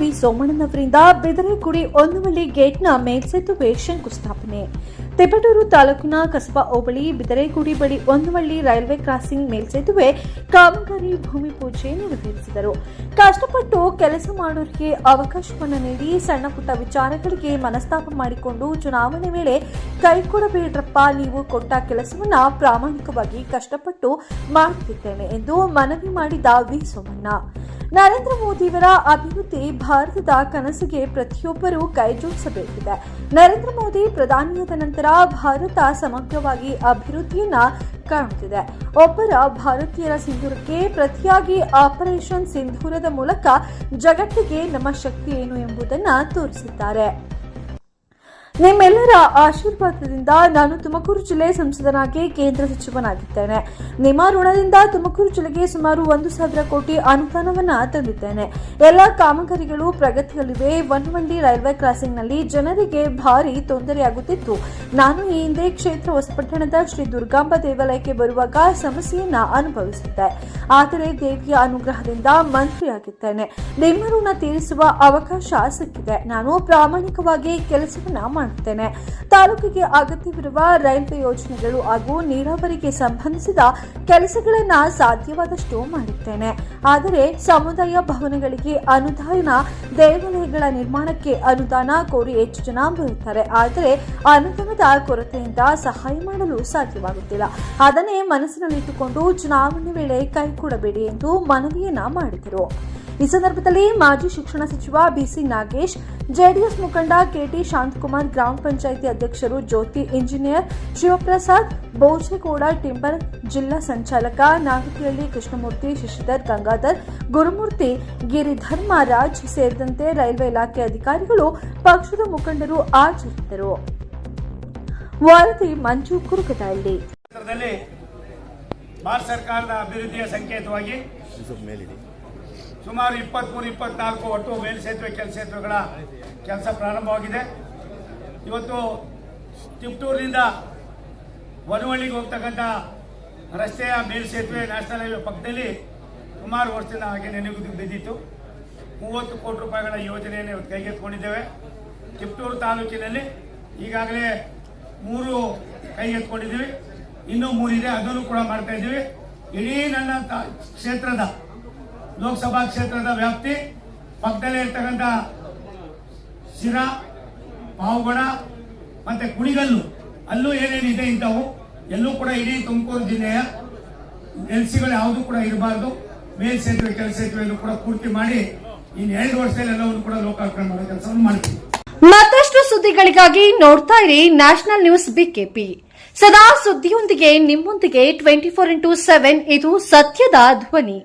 V ಸೋಮಣ್ಣನವರಿಂದ ಬಿದರೆಗುಡಿ ಒಂದುವಳ್ಳಿ ಗೇಟ್ನ ಮೇಲ್ಸೇತುವೆ ಶಂಕುಸ್ಥಾಪನೆ ತಿಪಟೂರು ತಾಲೂಕಿನ ಕಸಬಾ ಹೋಬಳಿ ಬಿದರೆಗುಡಿ ಬಳಿ ಒಂದುವಳ್ಳಿ ರೈಲ್ವೆ ಕ್ರಾಸಿಂಗ್ ಮೇಲ್ಸೇತುವೆ ಕಾಮಗಾರಿ ಭೂಮಿ ಪೂಜೆ ನೆರವೇರಿಸಿದರು. ಕಷ್ಟಪಟ್ಟು ಕೆಲಸ ಮಾಡೋರಿಗೆ ಅವಕಾಶವನ್ನು ನೀಡಿ ಸಣ್ಣ ಪುಟ್ಟ ವಿಚಾರಗಳಿಗೆ ಮನಸ್ತಾಪ ಮಾಡಿಕೊಂಡು ಚುನಾವಣೆ ವೇಳೆ ಕೈಕೊಡಬೇಡ್ರಪ್ಪ ನೀವು ಕೊಟ್ಟ ಕೆಲಸವನ್ನ ಪ್ರಾಮಾಣಿಕವಾಗಿ ಕಷ್ಟಪಟ್ಟು ಮಾಡುತ್ತಿದ್ದೇನೆ ಎಂದು ಮನವಿ ಮಾಡಿದ ವಿ ಸೋಮಣ್ಣ. ನರೇಂದ್ರ ಮೋದಿಯವರ ಅಭಿವೃದ್ಧಿ ಭಾರತದ ಕನಸಿಗೆ ಪ್ರತಿಯೊಬ್ಬರೂ ಕೈಜೋಡಿಸಬೇಕಿದೆ ನರೇಂದ್ರ ಮೋದಿ ಪ್ರಧಾನಿಯಾದ ನಂತರ ಭಾರತ ಸಮಗ್ರವಾಗಿ ಅಭಿವೃದ್ಧಿಯನ್ನ ಕಾಣುತ್ತಿದೆ. ಒಬ್ಬರ ಭಾರತೀಯರ ಸಿಂಧೂರಕ್ಕೆ ಪ್ರತಿಯಾಗಿ ಆಪರೇಷನ್ ಸಿಂಧೂರದ ಮೂಲಕ ಜಗತ್ತಿಗೆ ನಮ್ಮ ಶಕ್ತಿ ಏನು ಎಂಬುದನ್ನು ತೋರಿಸಿದ್ದಾರೆ. ನಿಮ್ಮೆಲ್ಲರ ಆಶೀರ್ವಾದದಿಂದ ನಾನು ತುಮಕೂರು ಜಿಲ್ಲೆ ಸಂಸದನಾಗಿ ಕೇಂದ್ರ ಸಚಿವನಾಗಿದ್ದೇನೆ. ನಿಮ್ಮ ಋಣದಿಂದ ತುಮಕೂರು ಜಿಲ್ಲೆಗೆ ಸುಮಾರು ಒಂದು ಸಾವಿರ ಕೋಟಿ ಅನುದಾನವನ್ನು ತಂದಿದ್ದೇನೆ. ಎಲ್ಲ ಕಾಮಗಾರಿಗಳು ಪ್ರಗತಿಯಲ್ಲಿವೆ. ಒನ್ವಂಡಿ ರೈಲ್ವೆ ಕ್ರಾಸಿಂಗ್ನಲ್ಲಿ ಜನರಿಗೆ ಭಾರಿ ತೊಂದರೆಯಾಗುತ್ತಿತ್ತು. ನಾನು ಈ ಹಿಂದೆ ಕ್ಷೇತ್ರ ಹೊಸಪಟ್ಟಣದ ಶ್ರೀ ದುರ್ಗಾಂಬ ದೇವಾಲಯಕ್ಕೆ ಬರುವಾಗ ಸಮಸ್ಯೆಯನ್ನು ಅನುಭವಿಸಿದ್ದೆ. ಆದರೆ ದೇವಿಯ ಅನುಗ್ರಹದಿಂದ ಮಂತ್ರಿಯಾಗಿದ್ದೇನೆ. ನಿಮ್ಮ ಋಣ ತೀರಿಸುವ ಅವಕಾಶ ಸಿಕ್ಕಿದೆ. ನಾನು ಪ್ರಾಮಾಣಿಕವಾಗಿ ಕೆಲಸವನ್ನ ಮಾಡುತ್ತೇನೆ ತಾಲೂಕಿಗೆ ಅಗತ್ಯವಿರುವ ರೈಲ್ವೆ ಯೋಜನೆಗಳು ಹಾಗೂ ನೀರಾವರಿಗೆ ಸಂಬಂಧಿಸಿದ ಕೆಲಸಗಳನ್ನ ಸಾಧ್ಯವಾದಷ್ಟು ಮಾಡುತ್ತೇನೆ. ಆದರೆ ಸಮುದಾಯ ಭವನಗಳಿಗೆ ಅನುದಾನ, ದೇವಾಲಯಗಳ ನಿರ್ಮಾಣಕ್ಕೆ ಅನುದಾನ ಕೋರಿ ಹೆಚ್ಚು ಜನ ಬರುತ್ತಾರೆ. ಆದರೆ ಅನುದಾನದ ಕೊರತೆಯಿಂದ ಸಹಾಯ ಮಾಡಲು ಸಾಧ್ಯವಾಗುತ್ತಿಲ್ಲ. ಅದನ್ನೇ ಮನಸ್ಸಿನಲ್ಲಿಟ್ಟುಕೊಂಡು ಚುನಾವಣೆ ವೇಳೆ ಕೈಕೊಡಬೇಡಿ ಎಂದು ಮನವಿಯನ್ನ ಮಾಡಿದರು. ಈ ಸಂದರ್ಭದಲ್ಲಿ ಮಾಜಿ ಶಿಕ್ಷಣ ಸಚಿವ ಬಿಸಿ ನಾಗೇಶ್ ಜೆಡಿಎಸ್ ಮುಖಂಡ ಕೆಟಿ ಶಾಂತಕುಮಾರ್ ಗ್ರಾಮ ಪಂಚಾಯಿತಿ ಅಧ್ಯಕ್ಷರು ಜ್ಯೋತಿ ಇಂಜಿನಿಯರ್ ಶಿವಪ್ರಸಾದ್ ಬೋಜೇಗೌಡ ಟಿಂಬರ್ ಜಿಲ್ಲಾ ಸಂಚಾಲಕ ನಾಗತಿಹಳ್ಳಿ ಕೃಷ್ಣಮೂರ್ತಿ ಶಶಿಧರ್ ಗಂಗಾಧರ್ ಗುರುಮೂರ್ತಿ ಗಿರಿಧರ್ಮರಾಜ್ ಸೇರಿದಂತೆ ರೈಲ್ವೆ ಇಲಾಖೆ ಅಧಿಕಾರಿಗಳು ಪಕ್ಷದ ಮುಖಂಡರು ಆಚರಿಸಿದರು ವರದಿ ಮಂಜು ಕ್ಷೇತ್ರದಲ್ಲಿ ಭಾರತ ಸರ್ಕಾರದ ಅಭಿವೃದ್ಧಿಯ ಸಂಕೇತವಾಗಿ ಸುಮಾರು ಇಪ್ಪತ್ತ್ಮೂರು ಇಪ್ಪತ್ನಾಲ್ಕು ಒಟ್ಟು ಮೇಲ್ಸೇತುವೆ ಕೆಲಸೇತುವೆಗಳ ಕೆಲಸ ಪ್ರಾರಂಭವಾಗಿದೆ. ಇವತ್ತು ತಿಪ್ಟೂರಿನಿಂದ ವನವಳ್ಳಿಗೆ ಹೋಗ್ತಕ್ಕಂಥ ರಸ್ತೆಯ ಮೇಲ್ಸೇತುವೆ ನ್ಯಾಷನಲ್ ಹೈವೇ ಪಕ್ಕದಲ್ಲಿ ಸುಮಾರು ವರ್ಷದಿಂದ ಹಾಗೆ ನೆನೆಗುದಿಗೆ ಬಿದ್ದಿತ್ತು. ಮೂವತ್ತು ಕೋಟಿ ರೂಪಾಯಿಗಳ ಯೋಜನೆಯನ್ನು ಇವತ್ತು ಕೈಗೆತ್ತಿಕೊಂಡಿದ್ದೇವೆ. ತಿಪ್ಟೂರು ತಾಲೂಕಿನಲ್ಲಿ ಈಗಾಗಲೇ ಮೂರು ಕೈಗೆತ್ತಿಕೊಂಡಿದ್ದೀವಿ ಇನ್ನೂ ಮೂರಿದೆ, ಅದನ್ನು ಕೂಡ ಮಾಡ್ತಾ ಇದ್ದೀವಿ. ಇಡೀ ನನ್ನ ಕ್ಷೇತ್ರದ ಲೋಕಸಭಾ ಕ್ಷೇತ್ರದ ವ್ಯಾಪ್ತಿ, ಪಕ್ಕದಲ್ಲೇ ಇರ್ತಕ್ಕಂಥ ಶಿರಾ, ಪಾವಗಡ ಮತ್ತೆ ಕುಣಿಗಲ್ಲು, ಅಲ್ಲೂ ಏನೇನಿದೆ ಇಂಥವು, ಎಲ್ಲೂ ಕೂಡ ಇಡೀ ತುಮಕೂರು ಜಿಲ್ಲೆಯ ಎಲ್ಸಿಗಳು ಯಾವುದು ಕೂಡ ಇರಬಾರ್ದು. ಮೇಲ್ ಸೇತುವೆ, ಕೆಳ ಸೇತುವೆಯನ್ನು ಕೂಡ ಪೂರ್ತಿ ಮಾಡಿ ಇನ್ನು ಎರಡು ವರ್ಷದಲ್ಲಿ ಎಲ್ಲವನ್ನು ಕೂಡ ಲೋಕಾರ್ಪಣೆ ಮಾಡೋ ಕೆಲಸವನ್ನು ಮಾಡ್ತೀವಿ. ಮತ್ತಷ್ಟು ಸುದ್ದಿಗಳಿಗಾಗಿ ನೋಡ್ತಾ ಇರಿ ನ್ಯಾಷನಲ್ ನ್ಯೂಸ್ ಬಿಕೆಪಿ. ಸದಾ ಸುದ್ದಿಯೊಂದಿಗೆ ನಿಮ್ಮೊಂದಿಗೆ ಟ್ವೆಂಟಿ ಫೋರ್ ಇಂಟು ಸೆವೆನ್ ಇದು ಸತ್ಯದ ಧ್ವನಿ.